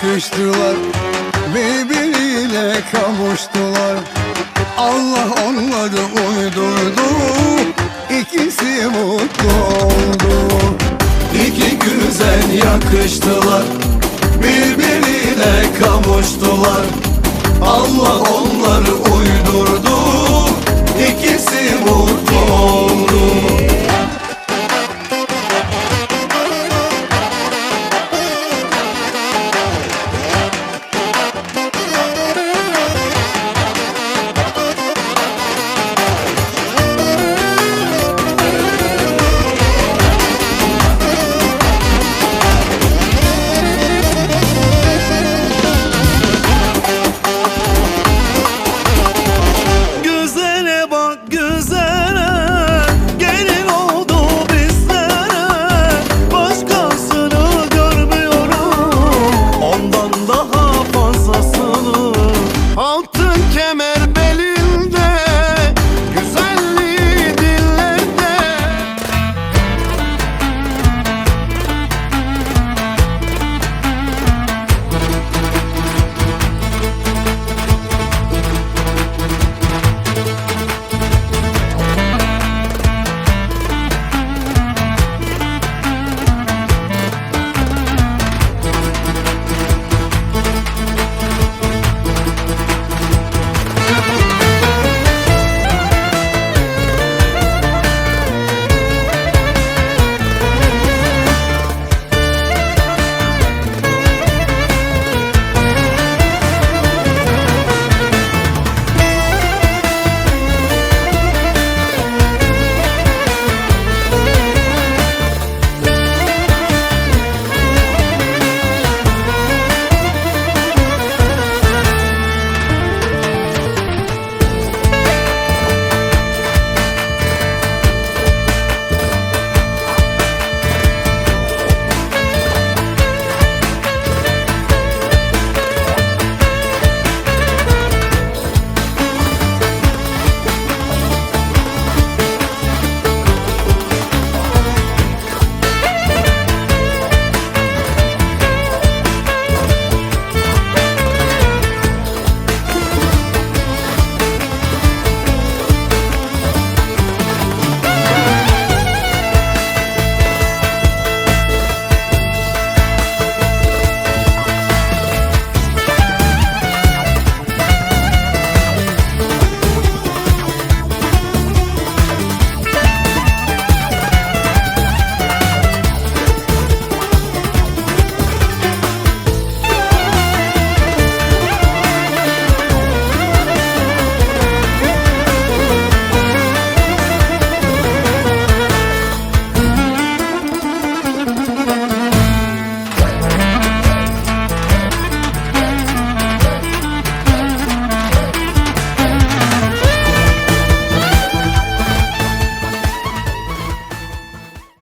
güzel yakıştılar. Birbiriyle kavuştular. Allah onları uydurdu. İkisi mutlu oldu. İki güzel yakıştılar. Birbiriyle kavuştular. Allah onları uydurdu.